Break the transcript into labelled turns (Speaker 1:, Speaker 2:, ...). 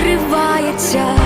Speaker 1: розривається.